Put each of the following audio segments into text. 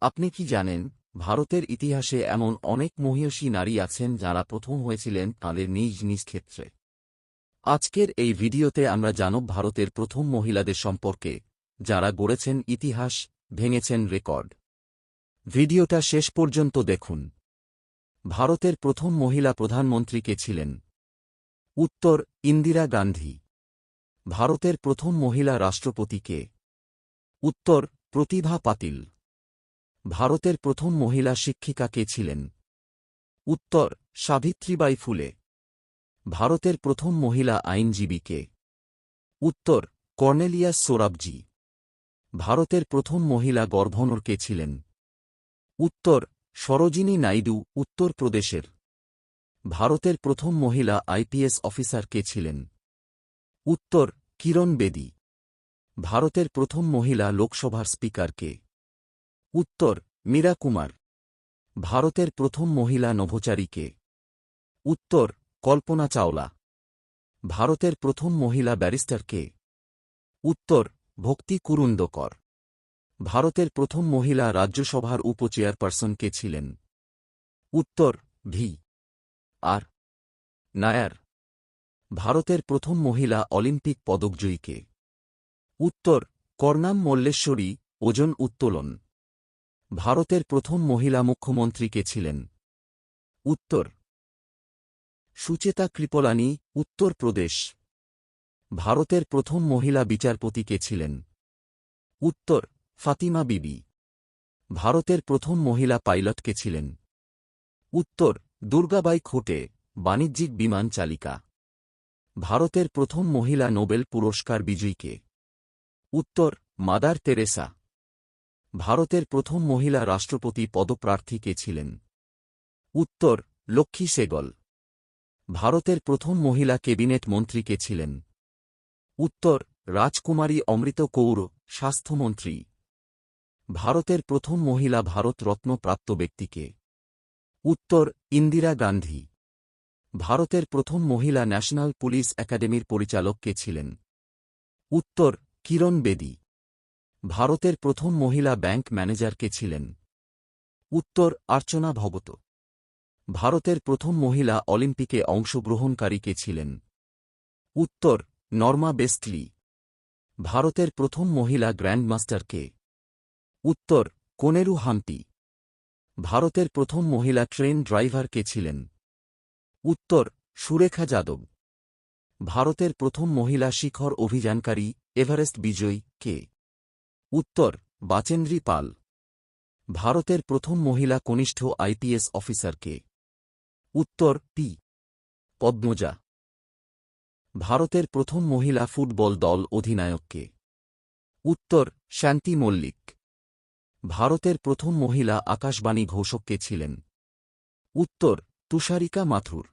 আপনি কি জানেন, ভারতের ইতিহাসে এমন অনেক মহিয়সী নারী আছেন যারা প্রথম হয়েছিলেন তাঁদের নিজ নিজ ক্ষেত্রে। আজকের এই ভিডিওতে আমরা জানব ভারতের প্রথম মহিলাদের সম্পর্কে, যারা গড়েছেন ইতিহাস, ভেঙেছেন রেকর্ড। ভিডিওটা শেষ পর্যন্ত দেখুন। ভারতের প্রথম মহিলা প্রধানমন্ত্রী কে ছিলেন? উত্তর, ইন্দিরা গান্ধী। ভারতের প্রথম মহিলা রাষ্ট্রপতি কে? উত্তর, প্রতিভা পাতিল। ভারতের প্রথম মহিলা শিক্ষিকা কে ছিলেন? উত্তর, সাবিত্রীবাই ফুলে। ভারতের প্রথম মহিলা আইনজীবী কে? উত্তর, কর্নেলিয়াস সোরাবজি। ভারতের প্রথম মহিলা গর্ভনর কে ছিলেন? উত্তর, সরোজিনী নাইডু, উত্তর প্রদেশের। ভারতের প্রথম মহিলা আইপিএস অফিসার কে ছিলেন? উত্তর, কিরণ বেদী। ভারতের প্রথম মহিলা লোকসভার স্পিকার কে? উত্তর, মীরা কুমার। ভারতের প্রথম মহিলা নভোচারী কে? উত্তর, কল্পনা চাওলা। ভারতের প্রথম মহিলা ব্যারিস্টার কে? উত্তর, ভক্তি কুরুন্দকর। ভারতের প্রথম মহিলা রাজ্যসভার উপচেয়ারপারসন কে ছিলেন? উত্তর, ভি। আর। নায়ার। ভারতের প্রথম মহিলা অলিম্পিক পদকজয়ী কে? উত্তর কর্ণাম মল্লেশ্বরী, ওজন উত্তোলন। ভারতের প্রথম মহিলা মুখ্যমন্ত্রী কে ছিলেন? উত্তর। সুচেতা কৃপলানি, উত্তর প্রদেশ। ভারতের প্রথম মহিলা বিচারপতি কে ছিলেন? উত্তর, ফাতিমা বিবি। ভারতের প্রথম মহিলা পাইলট কে ছিলেন? উত্তর, দুর্গাবাই খোটে, বাণিজ্যিক বিমান চালিকা। ভারতের প্রথম মহিলা নোবেল পুরস্কার বিজয়ীকে উত্তর, মাদার তেরেসা। ভারতের প্রথম মহিলা রাষ্ট্রপতি পদপ্রার্থী কে ছিলেন? উত্তর, লক্ষ্মী সেগল। ভারতের প্রথম মহিলা ক্যাবিনেট মন্ত্রী কে ছিলেন? উত্তর, রাজকুমারী অমৃত কৌর, স্বাস্থ্যমন্ত্রী। ভারতের প্রথম মহিলা ভারতরত্ন প্রাপ্ত ব্যক্তিকে উত্তর, ইন্দিরা গান্ধী। ভারতের প্রথম মহিলা ন্যাশনাল পুলিশ একাডেমির পরিচালক কে ছিলেন? উত্তর, কিরণ বেদী। ভারতের প্রথম মহিলা ব্যাংক ম্যানেজার কে ছিলেন। উত্তর আর্চনা ভগত ভারতের প্রথম মহিলা অলিম্পিকে অংশগ্রহণকারী কে ছিলেন। উত্তর নর্মা বেস্টলি। ভারতের প্রথম মহিলা গ্র্যান্ডমাস্টার কে। উত্তর কোনেরু হাম্পি ভারতের প্রথম মহিলা ট্রেন ড্রাইভার কে ছিলেন। উত্তর সুরেখা যাদব। ভারতের প্রথম মহিলা শিখর অভিযানকারী এভারেস্ট বিজয়ী কে। উত্তর, বাচেন্দ্রী পাল। ভারতের প্রথম মহিলা কনিষ্ঠ আইপিএস অফিসার কে উত্তর, পি। পদ্মজা। ভারতের প্রথম মহিলা ফুটবল দল অধিনায়ক কে উত্তর, শান্তি মল্লিক। ভারতের প্রথম মহিলা আকাশবাণী ঘোষক কে ছিলেন। উত্তর, তুষারিকা মাথুর।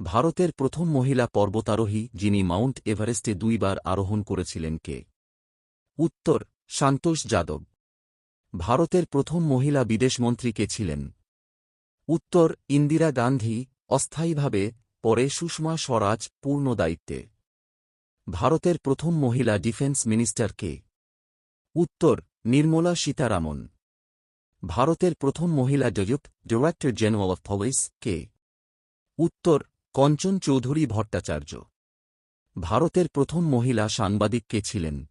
ভারতের প্রথম মহিলা পর্বতারোহী যিনি মাউন্ট এভারেস্টে দুইবার আরোহণ করেছিলেন কে। উত্তর সান্তোষ যাদব। ভারতের প্রথম মহিলা বিদেশমন্ত্রী কে ছিলেন? উত্তর, ইন্দিরা গান্ধী, অস্থায়ীভাবে, পরে সুষমা স্বরাজ, পূর্ণ দায়িত্বে। ভারতের প্রথম মহিলা ডিফেন্স মিনিস্টার কে? উত্তর, নির্মলা সীতারামন। ভারতের প্রথম মহিলা ডজুপ ডিরেক্টর জেনারেল অফ পুলিশ কে? উত্তর, কঞ্চন চৌধুরী ভট্টাচার্য। ভারতের প্রথম মহিলা সাংবাদিক কে ছিলেন?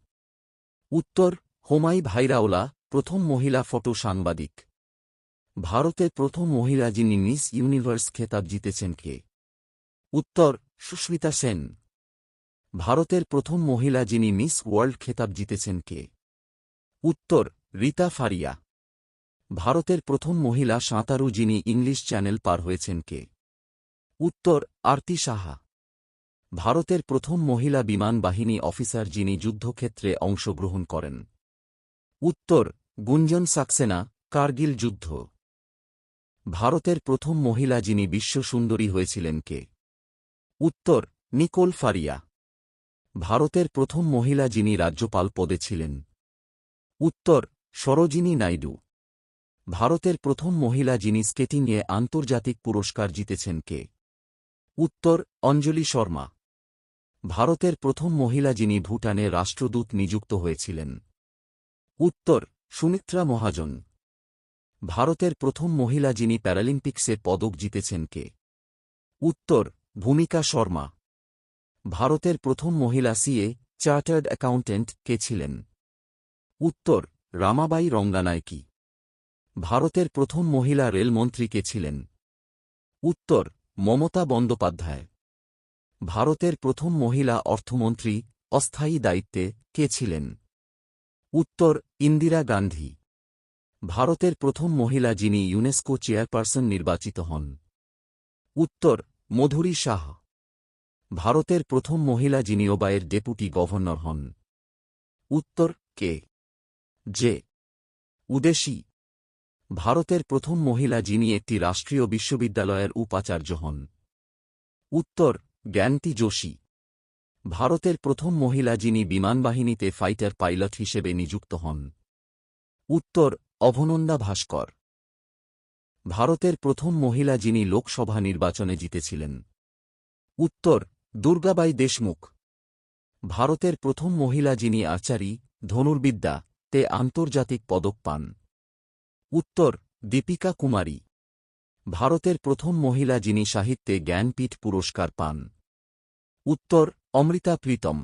উত্তর হোমাই ভাইরাওলা, প্রথম মহিলা ফটো সাংবাদিক। ভারতের প্রথম মহিলা যিনি মিস ইউনিভার্স খেতাব জিতেছেন কে? উত্তর, সুস্মিতা সেন। ভারতের প্রথম মহিলা যিনি মিস ওয়ার্ল্ড খেতাব জিতেছেন কে? উত্তর, রীতা ফারিয়া। ভারতের প্রথম মহিলা সাঁতারু যিনি ইংলিশ চ্যানেল পার হয়েছেন কে? উত্তর, আরতি সাহা। ভারতের প্রথম মহিলা বিমান বাহিনী অফিসার যিনি যুদ্ধক্ষেত্রে অংশগ্রহণ করেন। উত্তর, গুঞ্জন সাক্সেনা কার্গিল যুদ্ধ। ভারতের প্রথম মহিলা যিনি বিশ্বসুন্দরী হয়েছিলেন কে? উত্তর, নিকোল ফারিয়া। ভারতের প্রথম মহিলা যিনি রাজ্যপাল পদে ছিলেন। উত্তর, সরোজিনী নাইডু। ভারতের প্রথম মহিলা যিনি স্কেটিংয়ে আন্তর্জাতিক পুরস্কার জিতেছেন কে? উত্তর, অঞ্জলি শর্মা। ভারতের প্রথম মহিলা যিনি ভুটানে রাষ্ট্রদূত নিযুক্ত হয়েছিলেন। উত্তর, সুমিত্রা মহাজন। ভারতের প্রথম মহিলা যিনি প্যারালিম্পিক্সে পদক জিতেছেন কে? উত্তর, ভূমিকা শর্মা। ভারতের প্রথম মহিলা সিএ, চার্টার্ড অ্যাকাউন্ট্যান্ট কে ছিলেন? উত্তর, রামাবাই রঙ্গানায়কি ভারতের প্রথম মহিলা রেলমন্ত্রী কে ছিলেন? উত্তর, মমতা বন্দ্যোপাধ্যায়। ভারতের প্রথম মহিলা অর্থমন্ত্রী, অস্থায়ী দায়িত্বে কে ছিলেন? উত্তর, ইন্দিরা গান্ধী। ভারতের প্রথম মহিলা যিনি ইউনেস্কো চেয়ারপারসন নির্বাচিত হন। উত্তর, মধুরী শাহ। ভারতের প্রথম মহিলা যিনি ওবায়ের ডেপুটি গভর্নর হন। উত্তর, কে? জে। উদেশী। ভারতের প্রথম মহিলা যিনি একটি রাষ্ট্রীয় বিশ্ববিদ্যালয়ের উপাচার্য হন। উত্তর, জ্ঞানতি যোশী। ভারতের প্রথম মহিলা যিনি বিমানবাহিনীতে ফাইটার পাইলট হিসেবে নিযুক্ত হন। উত্তর অভনন্দা ভাস্কর। ভারতের প্রথম মহিলা যিনি লোকসভা নির্বাচনে জিতেছিলেন। উত্তর, দুর্গাবাই দেশমুখ। ভারতের প্রথম মহিলা যিনি আচারী, ধনুর্বিদ্যা, তে আন্তর্জাতিক পদক পান। উত্তর, দীপিকা কুমারী। ভারতের প্রথম মহিলা যিনি সাহিত্যে জ্ঞানপীঠ পুরস্কার পান। উত্তর অমৃতা প্রীতম।